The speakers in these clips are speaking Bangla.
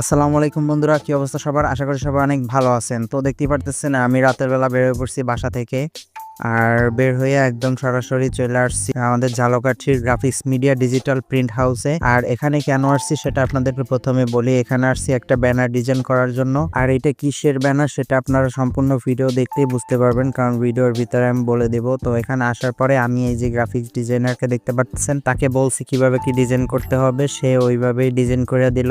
আসসালামু আলাইকুম বন্ধুরা, কি অবস্থা সবার? আশা করি সবাই অনেক ভালো আছেন। তো দেখতেই পারতেছেন, আমি রাতের বেলা বের হয়ে পড়ছি বাসা থেকে। আর বের হয়ে একদম সরাসরি চলে আসছি আমাদের ঝালকাঠির গ্রাফিক্স মিডিয়া ডিজিটাল প্রিন্ট হাউসে আর এখানে কেন আসছি সেটা আপনাদেরকে প্রথমে বলি। এখানে আসছি একটা ব্যানার ডিজাইন করার জন্য। আর এটা কিসের ব্যানার সেটা আপনারা সম্পূর্ণ ভিডিও দেখতেই বুঝতে পারবেন, কারণ ভিডিওর ভিতরে আমি বলে দেব। তো এখানে আসার পরে আমি এই যে গ্রাফিক্স ডিজাইনারকে দেখতে পাচ্ছেন, তাকে বলছি কীভাবে কি ডিজাইন করতে হবে। সে ওইভাবেই ডিজাইন করে দিল।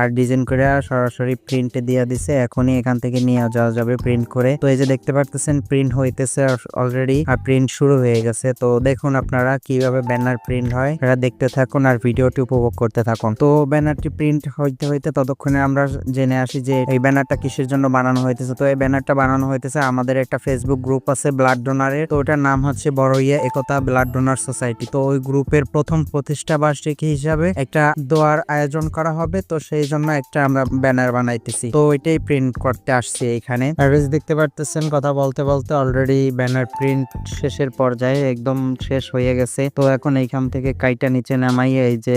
আর ডিজাইন করে সরাসরি প্রিন্টে দিয়ে দিছে। এখনই এখান থেকে নিয়ে যাওয়া যাবে প্রিন্ট করে। তো এই যে দেখতে পারতেছেন প্রিন্ট হইতেছে অলরেডি প্রিন্ট শুরু হয়ে গেছে। তো দেখুন আপনারা কীভাবে ব্যানার প্রিন্ট হয়। এটা দেখতে থাকুন আর ভিডিওটি উপভোগ করতে থাকুন। তো ব্যানারটি প্রিন্ট হইতে হইতে ততক্ষণে আমরা জেনে আসি যে এই ব্যানারটা কিসের জন্য বানানো হইতেছে। তো এই ব্যানারটা বানানো হইতেছে আমাদের একটা ফেসবুক গ্রুপ আছে ব্লাড ডোনারের তো ওটার নাম হচ্ছে বড় Boraiya Ekota blood donor society তো ওই গ্রুপের প্রথম প্রতিষ্ঠা বার্ষিকী হিসাবে একটা দোয়ার আয়োজন করা হবে। তো সেই জন্য একটা আমরা ব্যানার বানাইতেছি। তো ওইটাই প্রিন্ট করতে আসছি এখানে। দেখতে পারতেছেন, কথা বলতে বলতে অলরেডি ব্যানার প্রিন্ট শেষের পর্যায়ে একদম শেষ হয়ে গেছে। তো এখন এইখান থেকে কাইটা নিচে নামাই এই যে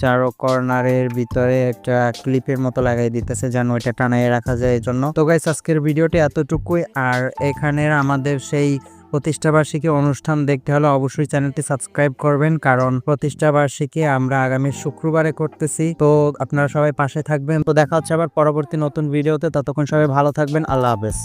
চারো কর্নারের ভিতরে একটা ক্লিপের মতো লাগাই দিতেছে যেন ওইটা টানাইয়ে রাখা যায় এই জন্য তো গাইস আজকের ভিডিওটি এতটুকুই। আর এখানের আমাদের সেই প্রতিষ্ঠা বার্ষিকী অনুষ্ঠান দেখতে হলে অবশ্যই চ্যানেলটি সাবস্ক্রাইব করবেন। কারণ প্রতিষ্ঠা বার্ষিকী আমরা আগামী শুক্রবারে করতেছি। তো আপনারা সবাই পাশে থাকবেন। তো দেখা হচ্ছে আবার পরবর্তী নতুন ভিডিওতে। ততক্ষণ সবাই ভালো থাকবেন। আল্লাহ হাফেজ।